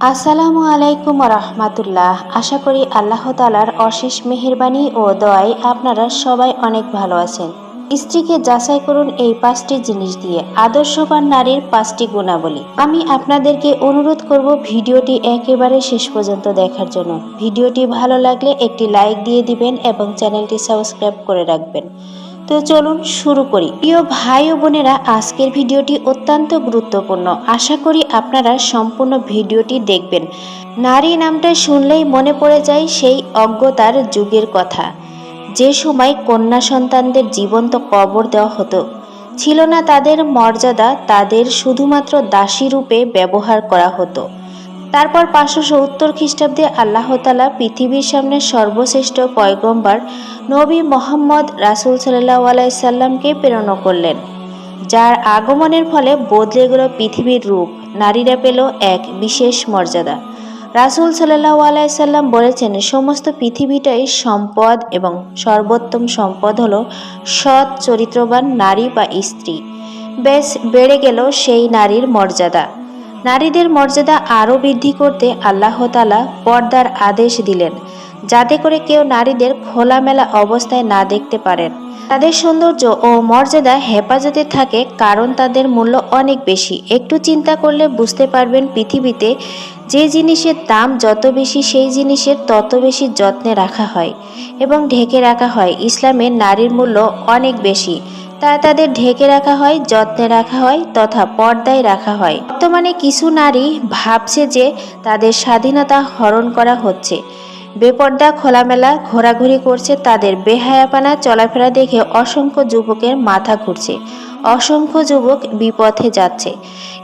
আসসালামু আলাইকুম রহমাতুল্লাহ। আশা করি আল্লাহ তালার অশেষ মেহেরবানি ও দয়ায় আপনারা সবাই অনেক ভালো আছেন। স্ত্রীকে যাচাই করুন এই পাঁচটি জিনিস দিয়ে। আদর্শবান নারীর পাঁচটি গুণাবলী। আমি আপনাদেরকে অনুরোধ করব ভিডিওটি একেবারে শেষ পর্যন্ত দেখার জন্য। ভিডিওটি ভালো লাগলে একটি লাইক দিয়ে দিবেন এবং চ্যানেলটি সাবস্ক্রাইব করে রাখবেন। তো চলুন শুরু করি। প্রিয় ভাই ও বোনেরা, আজকের ভিডিওটি অত্যন্ত গুরুত্বপূর্ণ। আশা করি আপনারা সম্পূর্ণ ভিডিওটি দেখবেন। নারী নামটা শুনলেই মনে পড়ে যায় সেই অজ্ঞতার যুগের কথা। যে সময় কন্যা সন্তানদের জীবন্ত কবর দেওয়া হতো, ছিল না তাদের মর্যাদা, তাদের শুধুমাত্র দাসী রূপে ব্যবহার করা হতো। তারপর পাঁচশো সত্তর খ্রিস্টাব্দে আল্লাহ তালা পৃথিবীর সামনে সর্বশ্রেষ্ঠ পয়গম্বর নবী মোহাম্মদ রাসুল সাল্লাহ আলাইসাল্লামকে প্রেরণ করলেন, যার আগমনের ফলে বদলে গেল পৃথিবীর রূপ। নারীরা পেল এক বিশেষ মর্যাদা। রাসুল সাল্লাহ আলাইসাল্লাম বলেছেন, সমস্ত পৃথিবীটাই সম্পদ এবং সর্বোত্তম সম্পদ হলো সৎ, চরিত্রবান নারী বা স্ত্রী। বেশ, বেড়ে গেল সেই নারীর মর্যাদা। নারীদের মর্যাদা আরও বৃদ্ধি করতে আল্লাহ তালা পর্দার আদেশ দিলেন, যাতে করে কেউ নারীদের খোলামেলা অবস্থায় না দেখতে পারেন। তাদের সৌন্দর্য ও মর্যাদা হেফাজতে থাকে, কারণ তাদের মূল্য অনেক বেশি। একটু চিন্তা করলে বুঝতে পারবেন পৃথিবীতে যে জিনিসের দাম যত বেশি, সেই জিনিসের তত বেশি যত্নে রাখা হয় এবং ঢেকে রাখা হয়। ইসলামের নারীর মূল্য অনেক বেশি। তা তাদের ঢেকে রাখা হয়, যত্নে রাখা হয় তথা পর্দায় রাখা হয়। বর্তমানে কিছু নারী ভাবছে যে তাদের স্বাধীনতা হরণ করা হচ্ছে। বেপর্দা, খোলামেলা ঘোরাঘুরি করছে তাদের বেহায়াপানা, চলাফেরা দেখে অসংখ্য যুবকের মাথা ঘুরছে, অসংখ্য যুবক বিপথে যাচ্ছে।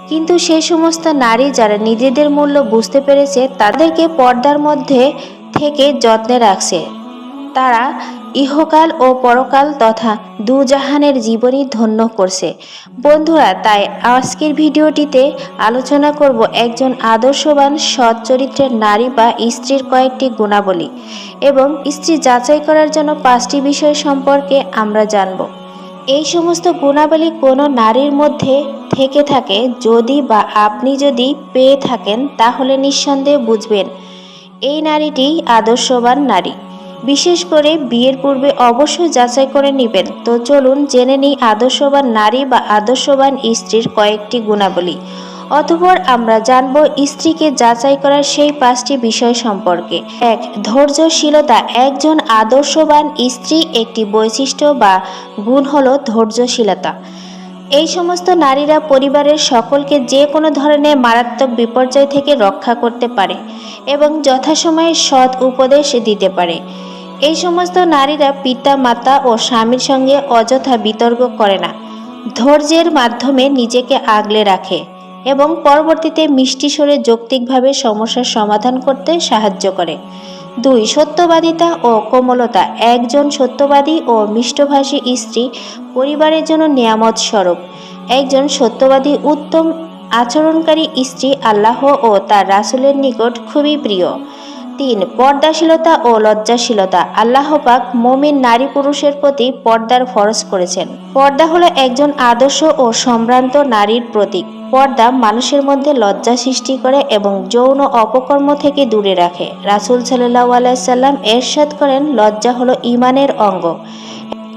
কিন্তু সেই সমস্ত নারী যারা নিজেদের মূল্য বুঝতে পেরেছে, তাদেরকে পর্দার মধ্যে থেকে যত্নে রাখছে। তারা ইহকাল ও পরকাল তথা দুজাহানের জীবনই ধন্য করছে। বন্ধুরা, তাই আজকের ভিডিওটিতে আলোচনা করব একজন আদর্শবান, সৎ চরিত্রের নারী বা স্ত্রীর কয়েকটি গুণাবলী এবং স্ত্রী যাচাই করার জন্য পাঁচটি বিষয় সম্পর্কে আমরা জানব। এই সমস্ত গুণাবলী কোনো নারীর মধ্যে থেকে থাকে, যদি বা আপনি যদি পেয়ে থাকেন, তাহলে নিঃসন্দেহে বুঝবেন, এই নারীটি আদর্শবান নারী। বিশেষ করে বিয়ের পূর্বে অবশ্যই যাচাই করে নেবেন। তো চলুন জেনে নিই আদর্শবান নারী বা আদর্শবান স্ত্রীর কয়েকটি গুণাবলী। অতপর আমরা জানব স্ত্রীকে যাচাই করার সেই পাঁচটি বিষয় সম্পর্কে। এক, ধৈর্যশীলতা। একজন আদর্শবান স্ত্রী একটি বৈশিষ্ট্য বা গুণ হল ধৈর্যশীলতা। এই সমস্ত নারীরা পরিবারের সকলকে যে কোনো ধরনের মারাত্মক বিপর্যয় থেকে রক্ষা করতে পারে এবং যথাসময়ে সৎ উপদেশ দিতে পারে। এই সমস্ত নারীরা পিতা, মাতা ও স্বামীর সঙ্গে অযথা বিতর্ক করে না। ধৈর্যের মাধ্যমে নিজেকে আগলে রাখে এবং পরবর্তীতে মিষ্টি সরে যৌক্তিকভাবে সমস্যার সমাধান করতে সাহায্য করে। দুই, সত্যবাদিতা ও কোমলতা। একজন সত্যবাদী ও মিষ্টভাষী স্ত্রী পরিবারের জন্য নিয়ামত স্বরূপ। একজন সত্যবাদী উত্তম আচরণকারী স্ত্রী আল্লাহ ও তার রাসুলের নিকট খুবই প্রিয়। তিন, পর্দাশীলতা ও লজ্জাশীলতা। আল্লাহ পাক মমিন নারী পুরুষের প্রতি পর্দার ফরজ করেছেন। পর্দা হলো একজন আদর্শ ও সম্ভ্রান্ত নারীর প্রতীক। পর্দা মানুষের মধ্যে লজ্জা সৃষ্টি করে এবং যৌন অপকর্ম থেকে দূরে রাখে। রাসুল সাল্লাহ আলাইসাল্লাম এরশাদ করেন, লজ্জা হলো ইমানের অঙ্গ।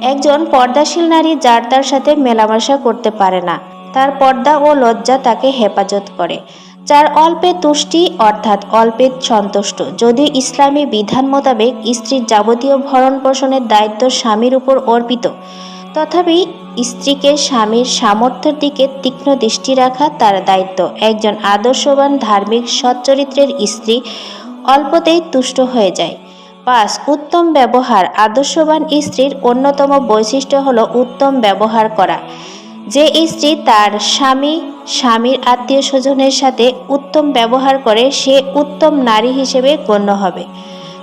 একজন পর্দাশীল নারী যার তার সাথে মেলামেশা করতে পারে না। তার পর্দা ও লজ্জা তাকে হেফাজত করে। যার অল্পে তুষ্টি অর্থাৎ অল্পে সন্তুষ্ট। যদিও ইসলামী বিধান মোতাবেক স্ত্রীর যাবতীয় ভরণ পোষণের দায়িত্ব স্বামীর উপর অর্পিত, তথাপি স্ত্রীকে স্বামীর সামর্থ্যের দিকে তীক্ষ্ণ দৃষ্টি রাখা তার দায়িত্ব। একজন আদর্শবান, ধার্মিক, সচ্চরিত্রের স্ত্রী অল্পতেই তুষ্ট হয়ে যায়। পাঁচ, উত্তম ব্যবহার। আদর্শবান স্ত্রীর অন্যতম বৈশিষ্ট্য হলো উত্তম ব্যবহার করা। যে স্ত্রী তার স্বামী, স্বামীর আত্মীয় স্বজনের সাথে উত্তম ব্যবহার করে সে উত্তম নারী হিসেবে গণ্য হবে।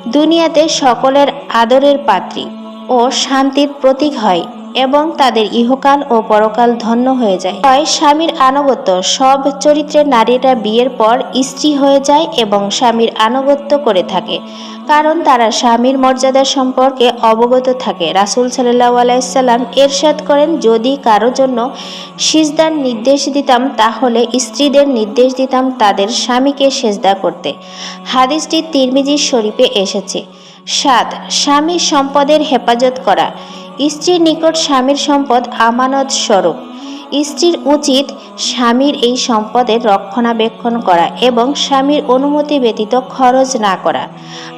দুনিয়াতে সকলের আদরের পাত্রী ও শান্তির প্রতীক হয় এবং তাদের ইহকাল ও পরকাল ধন্য হয়ে যায়। হয় স্বামীর আনুগত্য, সব চরিত্রের নারীরা বিয়ের পর স্ত্রী হয়ে যায় এবং স্বামীর আনুগত্য করে থাকে। কারণ তারা স্বামীর মর্যাদা সম্পর্কে অবগত থাকে। রাসুল সাল্লাহ আলাইসাল্লাম এরশাদ করেন, যদি কারও জন্য সিজদার নির্দেশ দিতাম, তাহলে স্ত্রীদের নির্দেশ দিতাম তাদের স্বামীকে সেজদা করতে। হাদিসটি তিরমিজি শরীফে এসেছে। সাত, স্বামীর সম্পদের হেফাজত করা। স্ত্রীর নিকট স্বামীর সম্পদ আমানত স্বরূপ। স্ত্রীর উচিত স্বামীর এই সম্পদের রক্ষণাবেক্ষণ করা এবং স্বামীর অনুমতি ব্যতীত খরচ না করা।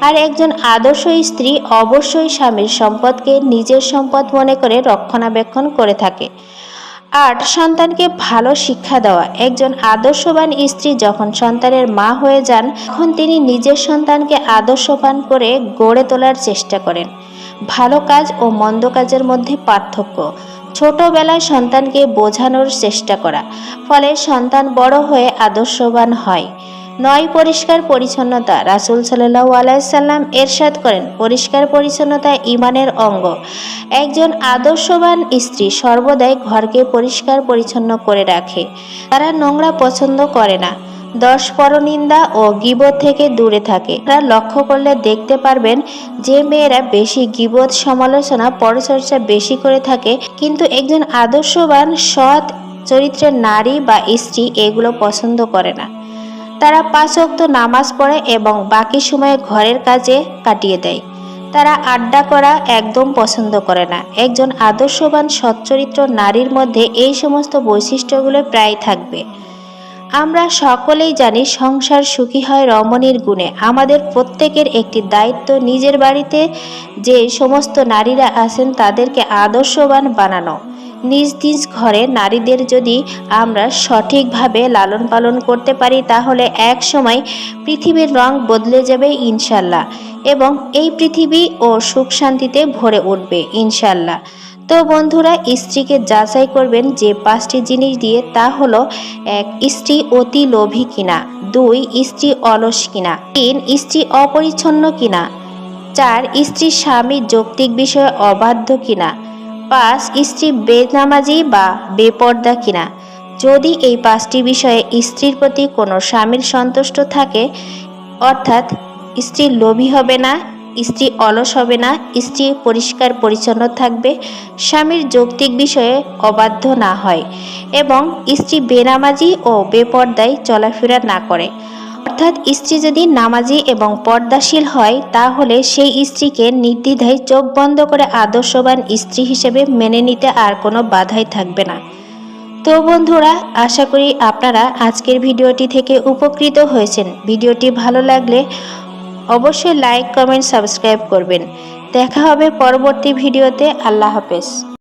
আর একজন আদর্শ স্ত্রী অবশ্যই স্বামীর সম্পদকে নিজের সম্পদ মনে করে রক্ষণাবেক্ষণ করে থাকে। আট, সন্তানকে ভালো শিক্ষা দেওয়া। একজন আদর্শবান স্ত্রী যখন সন্তানের মা হয়ে যান, তখন তিনি নিজের সন্তানকে আদর্শবান করে গড়ে তোলার চেষ্টা করেন। ভালো কাজ ও মন্দ কাজের মধ্যে পার্থক্য। ছোটবেলায় সন্তানকে বোঝানোর চেষ্টা করা, ফলে সন্তান বড় হয়ে আদর্শবান হয়। নয় পরিষ্কার পরিচ্ছন্নতা, রাসুল সাল্লাহ আলাইসাল্লাম এরশাদ করেন, পরিষ্কার পরিচ্ছন্নতা ইমানের অঙ্গ। একজন আদর্শবান স্ত্রী সর্বদাই ঘরকে পরিষ্কার পরিচ্ছন্ন করে রাখে। তারা নোংরা পছন্দ করে না। দশ পরনিন্দা ও গিবত থেকে দূরে থাকে। তারা লক্ষ্য করলে দেখতে পারবেন যে মেয়েরা বেশি গিবত সমালোচনা, পরচর্চা বেশি করে থাকে। কিন্তু একজন আদর্শবান, সৎ চরিত্রের নারী বা স্ত্রী এগুলো পছন্দ করে না। তারা পাঁচ অক্ত নামাজ পড়ে এবং বাকি সময়ে ঘরের কাজে কাটিয়ে দেয়। তারা আড্ডা করা একদম পছন্দ করে না। একজন আদর্শবান সচ্চরিত্র নারীর মধ্যে এই সমস্ত বৈশিষ্ট্যগুলো প্রায় থাকবে। আমরা সকলেই জানি সংসার সুখী হয় রমণীর গুণে। আমাদের প্রত্যেকের একটি দায়িত্ব নিজের বাড়িতে যে সমস্ত নারীরা আছেন তাদেরকে আদর্শবান বানানো। নিজ নিজ ঘরে নারীদের যদি আমরা সঠিকভাবে লালন পালন করতে পারি, তাহলে এক সময় পৃথিবীর রং বদলে যাবে ইনশাল্লাহ। এবং এই পৃথিবী ও সুখ শান্তিতে ভরে উঠবে ইনশাল্লাহ। তো বন্ধুরা, স্ত্রীকে যাচাই করবেন যে পাঁচটি জিনিস দিয়ে তা হলো, এক, স্ত্রী অতি লোভী কিনা, দুই, স্ত্রী অলস কিনা, তিন, স্ত্রী অপরিচ্ছন্ন কিনা, চার, স্ত্রী স্বামী যৌক্তিক বিষয়ে অবাধ্য কিনা, পাঁচ, স্ত্রী বেনামাজি বা বেপর্দা কিনা। যদি এই পাঁচটি বিষয়ে স্ত্রীর প্রতি কোনো স্বামীর সন্তুষ্ট থাকে, অর্থাৎ স্ত্রী লোভী হবে না স্ত্রী অলস হবে না, স্ত্রী পরিষ্কার পরিচ্ছন্ন থাকবে, স্বামীর যৌক্তিক বিষয়ে অবাধ্য না হয় এবং স্ত্রী বেনামাজি ও বেপর্দায় চলাফেরা না করে। অর্থাৎ স্ত্রী যদি নামাজি এবং পর্দাশীল হয়, তাহলে সেই স্ত্রীকে নির্দ্বিধায় চোখ বন্ধ করে আদর্শবান স্ত্রী হিসেবে মেনে নিতে আর কোনো বাধাই থাকবে না। তো বন্ধুরা, আশা করি আপনারা আজকের ভিডিওটি থেকে উপকৃত হয়েছেন। ভিডিওটি ভালো লাগলে অবশ্যই লাইক কমেন্ট সাবস্ক্রাইব করবেন। দেখা হবে পরবর্তী ভিডিওতে। আল্লাহ হাফেজ।